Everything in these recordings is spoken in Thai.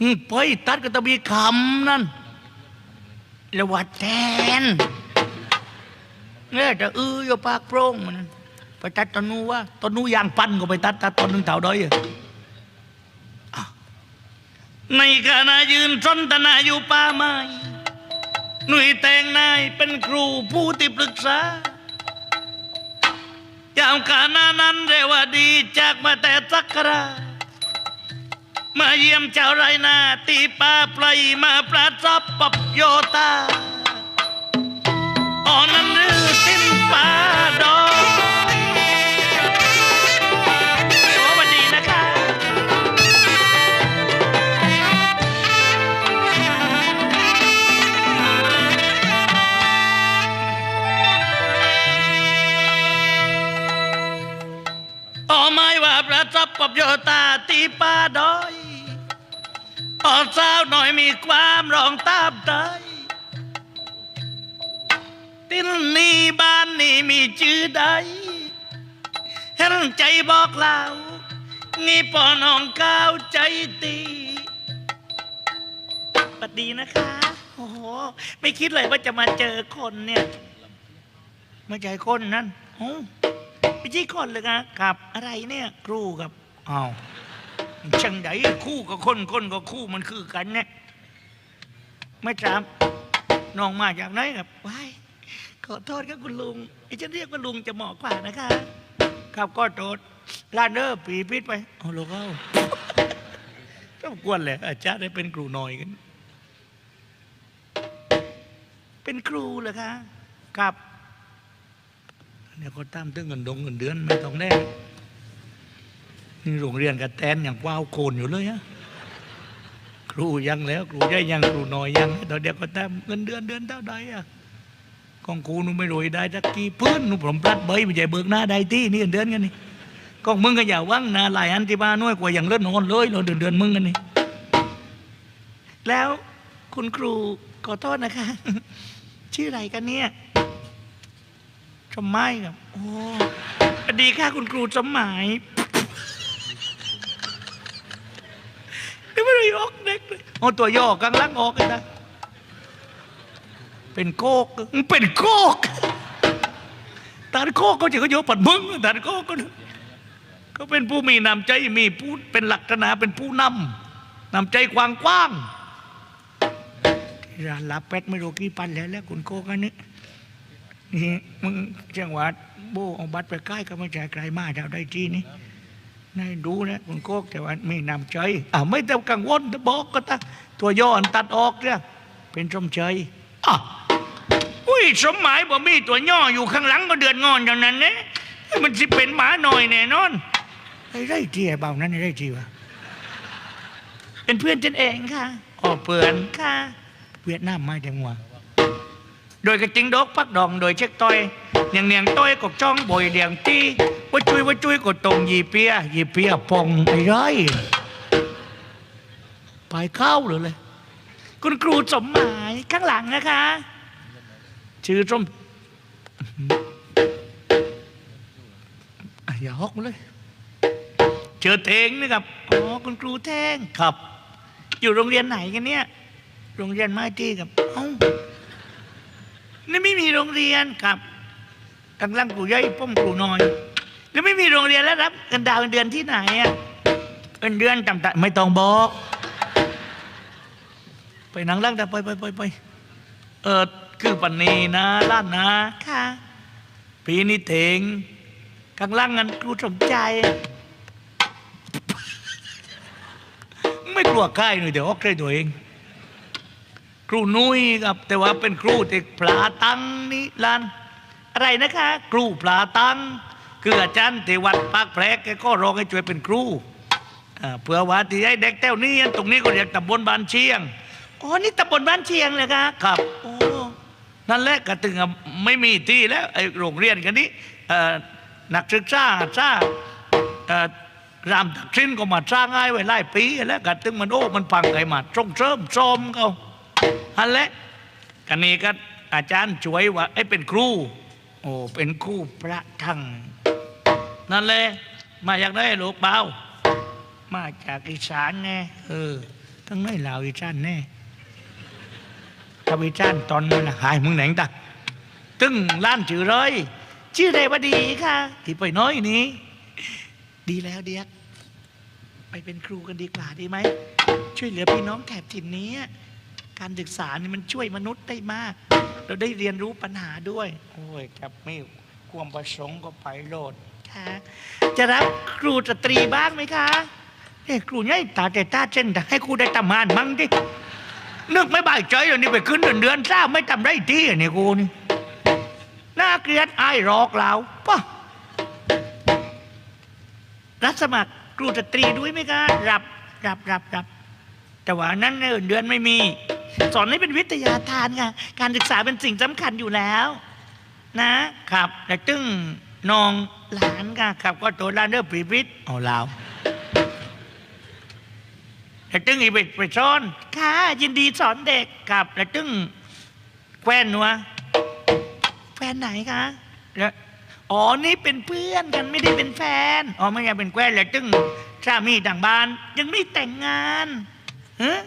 อืมไปตัดก็ต้องมีคำนั่นแล้วว่าแทนเนี่ยจะอื้ออยู่ปากโปร่งมันไปตัดตอนนู้ว่าตอนนู้ยางปั้นก็ไปตัดตัดตอนนึงเต่าด้อยในขณะยืนสนทนาอยู่ป่าไม้หนุ่ยแต่งนายเป็นครูผู้ที่ปรึกษา ยามขณะนั้นเรวดีจากมาแต่สักการา มาเยี่ยมเจ้าไรนาตีป่าปลายมาประทับปบโยตาอ่อนนั้นรือสิ้นป่าดอก อ๋อไม่ว่าประทับปบโยตาตีป่าดอยอ๋อสาหน่อยมีความร้องตามใจตินนี่บ้านนี่มีชื่อใดเห็นใจบอกเล่างี้ปอน้องก้าวใจตีปัดดีนะคะ โอ้โห ไม่คิดเลยว่าจะมาเจอคนเนี่ยม่ใช่คนนั้นโอ้ ไม่ใช่คนเลยนะครับ อะไรเนี่ยครูกับอ้าวช่างไดคู่กับคนคนกับคู่มันคือกันเนี่ยไม่จำน้องมาจากไหนครับว้ายขอโทษครับคุณลุงไอ้ฉันเรียกว่าลุงจะเหมาะกว่านะคะ ครับก็โทษลานเดอร์ปีพิษไปเอาลูกเอาต้องกวนเลยอาจารย์ได้เป็นครูหน่อยกัน เป็นครูเหรอคะครับ เนี่ยเขาตามตึงเงินดงเงินเดือนไม่ต้องแน่นี่โรงเรียนกับแตนอย่างว้าวโคนอยู่เลยฮะครูยังแล้วครูใหญ่ยังครูน้อยยังตอนเดียวก็ตามเงินเดือนเดือนเท่าใดอะของครูหนูไม่รวยได้สักกี่พื้นหนูผมพลัดใบไม่ใช่เบิกหน้าได้ที่นี่เงินเดือนกันนี่ของมึงก็อย่าหวังนะหลายอันที่บ้านน้อยกว่าอย่างเลื่อนนอนเลยเราเดือนเดือนมึงกันนี่แล้วคุณครูขอโทษนะคะ ชื่ออะไรกันเนี่ย สมัยครับ โอ้ดีค่ะคุณครูสมัยนี่ไม่ได้ยกเด็กเลยเอาตัวย่อกลางล่างออกกันนะเป็นโคกเป็นโคกตาโคกเขาจะก็โยกปัดมึงตาโคกก็เขาเป็นผู้มีน้ำใจมีผู้เป็นหลักษณะเป็นผู้นำนำใจกว้างกว้างที่ร้านลาเป็ดไม่รู้กี่ปันแล้วแล้วคุณโคกันนี้ นี่มึงจังหวัดโบเอาบัตรไปใกล้ก็ไม่ใช่ไกลมากเท่าได้ที่นี่นายดูนะคุณโคกแต่ว่ามีน้ำใจอ่าไม่ต้องกังวลบอกก็ตาตัวย่ออันตัดออกเนี่ยเป็นสมใจอะอุ้ยสมหมายบ่มีตัวย่ออยู่ข้างหลังก็เดือดงอนอย่างนั้นเนี่ยมันสิเป็นหมาหน่อยแน่นอนไอ้ไรที่ไอ้เบานั้นไอ้ไรที่วะเป็นเพื่อนฉันเองค่ะอ๋อเพื่อนค่ะ เวียดนามมาจังหวะ โดยกระจิงดอกพักดองโดยเช็คต้อยเนียงเนียงต้อยกบจ้องบอยเดียงตีว่าจุยว่าจุยกดตรงยีเปียยีเปียปองไอ้ไรไปเข้าเลยเลยคุณครูสมหมายข้างหลังนะคะ ชื่อสมอย่าฮอกเลยเจอเทงนี่ครับอ๋อคุณครูแทงครับ อยู่โรงเรียนไหนกันเนี่ย โรงเรียนไม้ที่ครับเอ้า นี่ไม่มีโรงเรียนครับกำลังครูย่อยป้อมครูน้อยแล้วไม่มีโรงเรียนแล้วรับเงินดาวเงินเดือนที่ไหนอะเงินเดือนต่ำๆไม่ต้องบอก ไปหนังล่างแต่ไปไปไปไปเออคือปันนีนะล้านนะค่ะปีนี้เถงข้างล่างเงินครูสมใจ ไม่กลัวใกล้หน่อยเดี๋ยวออกใกล้ตัวเองค รูนุ้ยครับ แต่ว่าเป็นครูที่ปลาตังนี่ลานอะไรนะคะ ครูปลาตังคืออาจารย์ที่วัดปากแพรกแกก็รองให้ช่วยเป็นครูเพื่อว่าที่ให้เด็กแถวนี้ตรงนี้ก็เรียกตำบลบ้านเชียงอ๋อนี่ตำบลบ้านเชียงเลยคะครับโอ้นั่นแหละก็ถึงกับไม่มีที่แล้วไอ้โรงเรียนกันนี้นักศึกษาซาเอ่อรามตักสินก็มาสร้างง่ายไว้หลายปี แล้วก็ถึงมันโอ้มันพังไงมาส่งเสริมซ้อมเขา อันแหละกันนี้ก็อาจารย์ช่วยว่าไอ้เป็นครู โอ้เป็นครูพระทั้งนั่นแหละมาจากไหนลูกเบามาจากอีสานแน่เออทั้งไม่ลาวอีสานแน่ถ้าอีสานตอนนั้นะหายมึงไหนตักตึงล้านชื่อเลยชื่อเรวดีค่ะที่ไปน้อยนี้ ดีแล้วเดียกไปเป็นครูกันดีกว่าดีไหม ช่วยเหลือพี่น้องแถบถิ่นนี้ การศึกษานี่มันช่วยมนุษย์ได้มาก เราได้เรียนรู้ปัญหาด้วย โอ้ยครับไม่ความประสงค์ก็ไปโลดค่ะจะรับครูสตรีบ้างไหมคะเอ้ครูเนี่ยตาแต่ตาเช่นแต่ให้ครูได้ทำงานมั่งดินึกไม่บ่ายใจเลยนี่ไปขึ้นเดือนเดือนทราบไม่ทำได้ที่อะนี่ครูนี่น่าเกลียดอายหลอกเราป่ะรับสมัครครูสตรีด้วยไหมคะรับรับรับรับแต่ว่านั้นเงินเดือนไม่มี สอนให้เป็นวิทยาทานค่ะการศึกษาเป็นสิ่งสำคัญอยู่แล้ว นะครับแต่ตึ้งน้องหลานค่ะครับก็ตัวหลานเด้อปรีวิทย์เอาลาวแต่ตึ้งอีไปไปสอนค่ะยินดีสอนเด็กครับแต่ตึ้งแควนหนัวแฟนไหนคะแล้วอ๋อ นี่เป็นเพื่อนกันไม่ได้เป็นแฟน อ๋อ ไม่ใช่เป็นแควนแล้วตึ้งสามีต่างบ้าน ยังไม่แต่งงานฮะ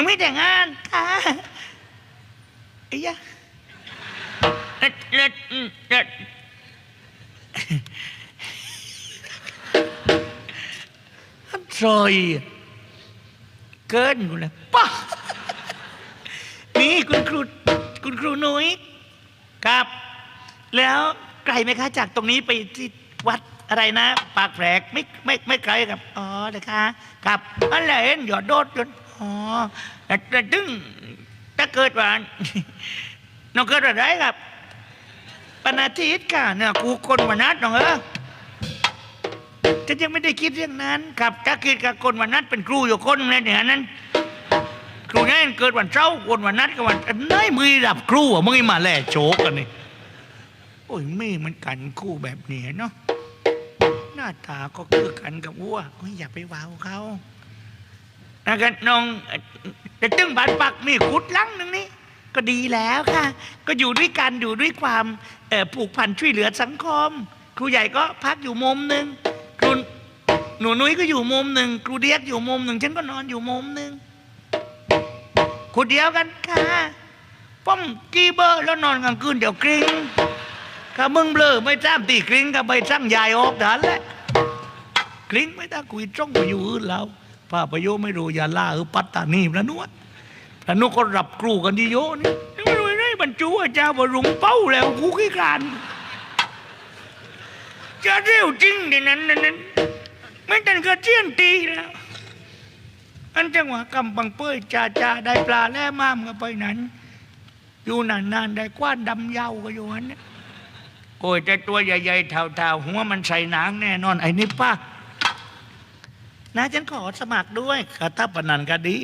ยังไม่แต่งงานค่ะไอ้ยะเล็ดเล็ดอืมเล็ดซอยเกินกูเลยป้านี่คุณครูคุณครูนุ้ยครับ แล้วไกลไหมคะ จากตรงนี้ไปที่วัดอะไรนะ ปากแผลกไม่ไม่ไม่ไกลครับอ๋อเลยคะครับอะไรเห็นหยอดโดดจนอ๋ อแต่แต่ตึงถ้าเกิดว่าน้องเกิดอะไรครับปนาทิตค่ะเนี่ยกูคนวันนัดน้องเออฉันยังไม่ได้คิดเรื่องนั้นครับถ้าคิดกับคนวันนัดเป็นครูอยู่คนเลยเนี่ยนั้นครูนี่เกิดวันเช้าร์คนวันนัดกับวันเนยมือดับครูอะมึงมาแล่โจกกันนี่โอ้ยไม่มันกันคู่แบบนี้เนาะหน้าตาก็คือกันกับวัวอยอย่าไปว้าวเขา นะกันน้องแต่ตึ้งบานปักมีขุดลังหนึ่งนี่ก็ดีแล้วค่ะ ก็อยู่ด้วยกันอยู่ด้วยความผูกพันช่วยเหลือสังคม ครูใหญ่ก็พักอยู่มุมหนึ่งครูหนูนุ้ยก็อยู่มุมหนึ่งครูเดียกอยู่มุมหนึ่งฉันก็นอนอยู่มุมหนึ่งครูเดียวกันค่ะป้อมกีเบอร์แล้วนอนกลางคืนเดี๋ยวกริ้งถ้ามึงเบลอไม่จ้ามตีกริ้งก็ไปสร้างยายออกดันแหละกริ้งไม่ต้องคุยจ้องไปอยู่อื่นแล้ว ป้าประโยไม่รู้อย่าล่าเออปัตตานีพระนวดพระนวดก็รับครูกันดีโยนี่ไม่รู้ไงบรรจุอาจารย์บรุงเป้าแล้วกูขี้กานจะเร็วจริงในนั้นนั้นนั้นไม่ตันก็เจียนตีแล้วอันจังหวะกำบังเป้ยจ่าจ่าได้ปลาแล้วมามก็ไปนั้น อยู่นานๆได้กว้านดำยาวก็อยู่อันนี้โอ้ยแต่ตัวใหญ่ๆเท่าๆหัวมันใส่หนังแน่นอนไอ้นี่ป้า นะฉันขอสมัครด้วยคาถาปนันก็ดี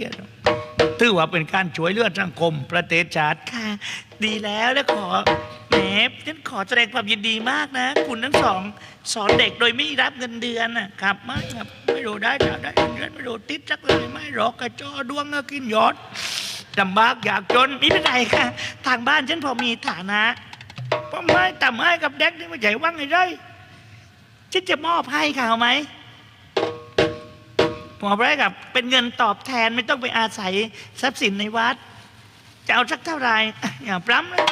ถือว่าเป็นการช่วยเลือดสังคมประเทศชาติค่ะ ดีแล้วแล้วขอแหมฉันขอแสดงความยินดีมากนะ คุณทั้งสอง สอนเด็กโดยไม่รับเงินเดือนนะครับไม่ครับไม่รู้ได้จะได้เงินเดือนไม่รู้ติดสักเลยไม่หรอกกระจอดวงก็กินยอดลำบากอยากจนม่เป็นไรค่ะทางบ้านฉันพอมีฐานะป้อไม้ต่ำให้กับเด็กนี่ไม่ใช่ว่างไงเลยฉันจะมอบให้เขาไหม มอบให้กับเป็นเงินตอบแทนไม่ต้องไปอาศัยทรัพย์สินในวัด จะเอาสักเท่าไหร่อะอย่าปล้ำเลย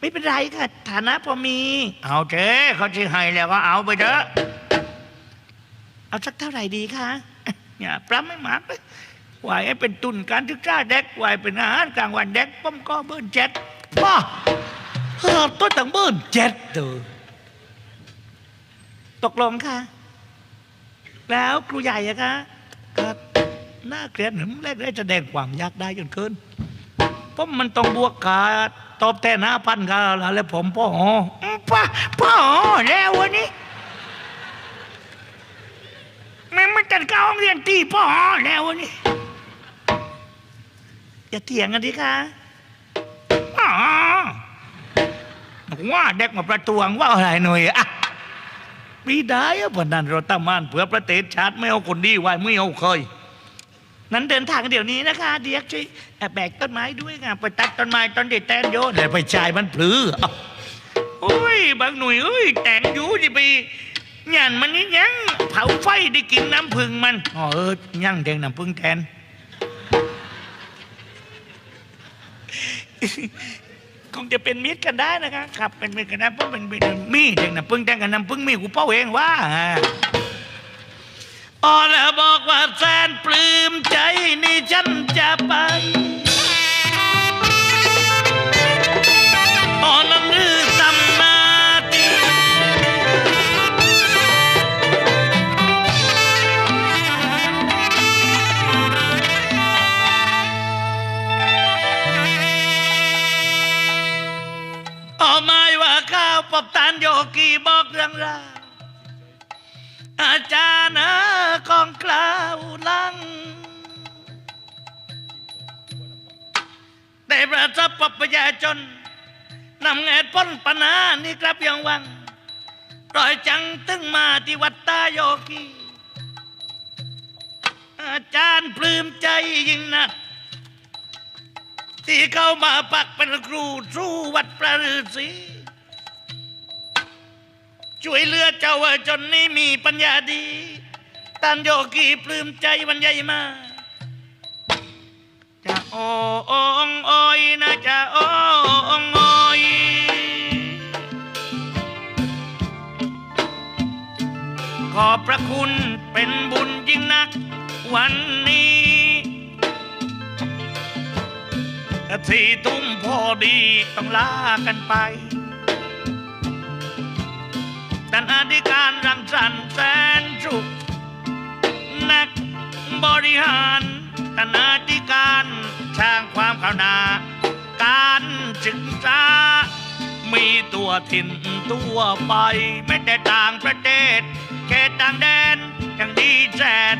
ไม่เป็นไรค่ะ ฐานะพอมี เอาเถอะเขาจะให้แล้วก็เอาไปเถอะเอาสักเท่าไหร่ดีคะอย่าปล้ำไม่มากเลยไหวให้เป็นทุนการศึกษาเด็กไหวเป็นอาหารกลางวันเด็กป้อมก็เบิ้ลเจ็ดป้าเออตัวต่างเบิ้ลเจ็ดเตอตกลงค่ะ แล้วครูใหญ่อะคะก็น่าเกลียดหนึ่งแรกได้แสดงความยากได้จนเกินเพราะมันต้องบวกกาตอบแทนหน้าพันกันแล้วผมพ่ออ๋ออืมป้าพ่ออ๋อแล้ววันนี้แม่งมันจัดการห้องเรียนตีพ่ออ๋อแล้ววันนี้อย่าเถียงกันดิคะอ๋อว่าเด็กมาประท้วงว่าอะไรหน่อยอะ ไม่ได้เหรอะพนันเราตั้งมั่นเพื่อประเทศชาติไม่เอาคนดีไว้ไม่เอาเคย นั้นเดินทางเดี๋ยวนี้นะคะ เดียกช่วยแบกต้นไม้ด้วยค่ะไปตัดต้นไม้ต้นเด็ดแตนโยนเดี๋ยวไปจ่ายมันพลืออาโอ้ยบางหน่วยเอ้ยแต่งอยู่ดิไปงานมันนี่ยังเผาไฟได้กินน้ำผึ้งมันอ๋อเออยังแดงน้ำผึ้งแทน คงจะเป็นมิตรกันได้นะครับครับเป็นมิตรกันได้เพราะเป็นเป็นมีแดงน้ำพึ่งแดงกับน้ำพึ่งมีกูเป้าเองว่าอ๋อแล้วบอกว่าแฟนปลื้มใจนี่ฉันจะไป ปบตานโยกีบอกเรื่องราวอาจารย์เองกล่าวลังได้ประสบปประชาชนนำเงินพ้นปัญหานี่ครับยังวังรอยจังตึงมาที่วัดตาโยกีอาจารย์ปลื้มใจยิ่งนัก ที่เข้ามาปักเป็นครูสู้วัดประฤษี ช่วยเหลือเจ้าจนนี้มีปัญญาดีท่านโยกีปลื้มใจวันใหญ่มาจะโอองโอยนะจะโอองโอยขอบพระคุณเป็นบุญยิ่งนักวันนี้สี่ทุ่มพอดีต้องลากันไป ท่านอธิการรังสรรค์แสนสุขนักบริหารท่านอธิการสร้างความข้าวหนาการศึกษามีตัวถิ่นตัวไปไม่แต่ต่างประเทศแค่ต่างแดนยังดีแสน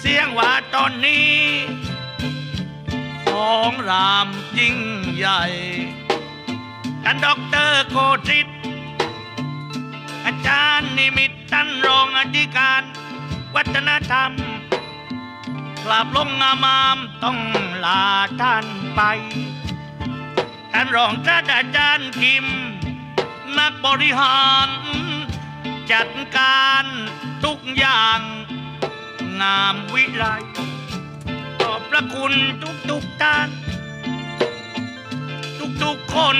เสียงว่าตอนนี้ ของรามยิ่งใหญ่ท่านด็อกเตอร์โกจิต จารย์นิมิตท่านรองอธิการ วัฒนธรรมกลับลงงามามต้องลาท่านไปท่านรองศาสตราจารย์คิม นักบริหาร จัดการทุกอย่าง งามวิไลขอบพระคุณทุกทุกท่าน ทุกทุกๆคน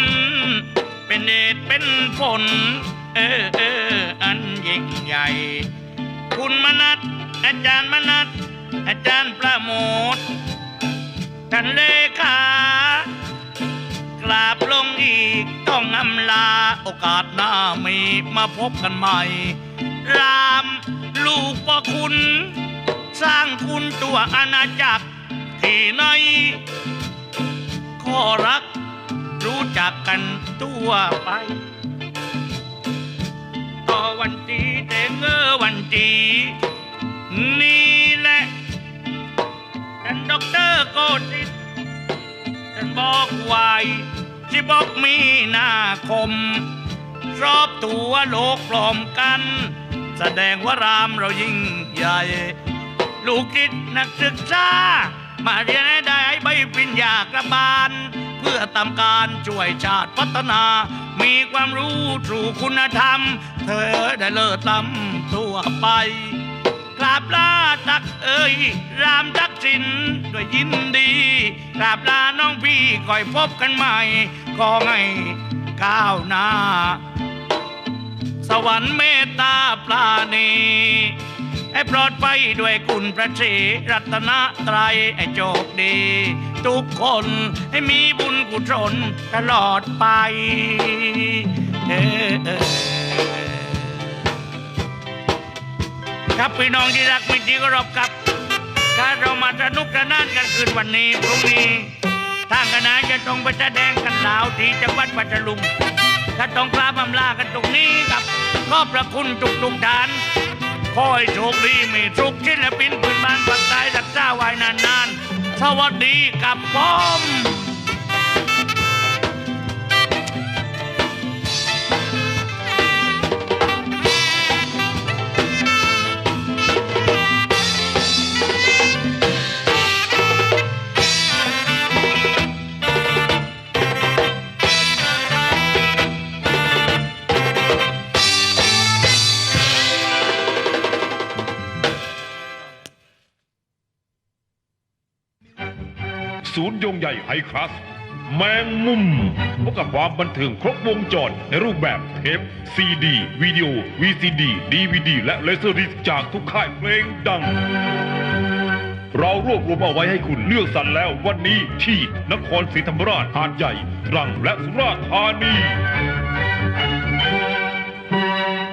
เป็นเหตุเป็นผล เออเอออันยิ่งใหญ่ คุณมนัทอาจารย์มนัทอาจารย์ประโมทท่านเลขากราบลงอีกต้องอำลาโอกาสหน้ามีมาพบกันใหม่ รามลูกพ่อคุณ สร้างคุณตัวอาณาจักรที่ไหนข้อรักรู้จักกันทั่วไป วันดีแต่เงอวันดีนี่แหละท่านด็อกเตอร์โกติท่านบอกไว้ที่บอกมีนาคม รอบตัวโลกพร้อมกัน แสดงว่ารามเรายิ่งใหญ่ ลูกจิตนักศึกษามาเรียนให้ได้ใบปริญญากระบาล เพื่อทำการช่วยชาติพัฒนา มีความรู้ทรูคุณธรรม เธอได้เลิศล้ำทั่วไปกราบลาตักเอ้ยรามทักษิณด้วยยินดีกราบลาน้องพี่คอยพบกันใหม่ขอให้ก้าวหน้า สวรรค์เมตตาปราณีให้ปลอดภัยด้วยคุณพระศรีรัตนตรัยให้โชคดี ทุกคนให้มีบุญกุศลตลอดไป เออเออ ครับพี่น้องที่รักมิตรที่เคารพครับกาเรามาสนุกสนานกันคืนวันนี้พรุ่งนี้ทางคณะจะต้องไปแสดงกันลาวที่จังหวัดปัตตานีก็ต้องกราบอำลากันตรงนี้ครับขอบพระคุณทุกทุกท่านขอให้โชคดีมีสุขศิลปินพื้นบ้านภาคใต้รักษาไว้นานๆสวัสดีกับผม ศูนย์ยงใหญ่ไฮคลาสแมงมุมพบกับความบันเทิงครบวงจรในรูปแบบเทปซีดีวิดีโอ VCD DVD และเลเซอร์ดิสจากทุกค่ายเพลงดัง เรารวบรวมเอาไว้ให้คุณเลือกสรรแล้ววันนี้ที่นครศรีธรรมราชหาดใหญ่ตรังและสุราษฎร์ธานี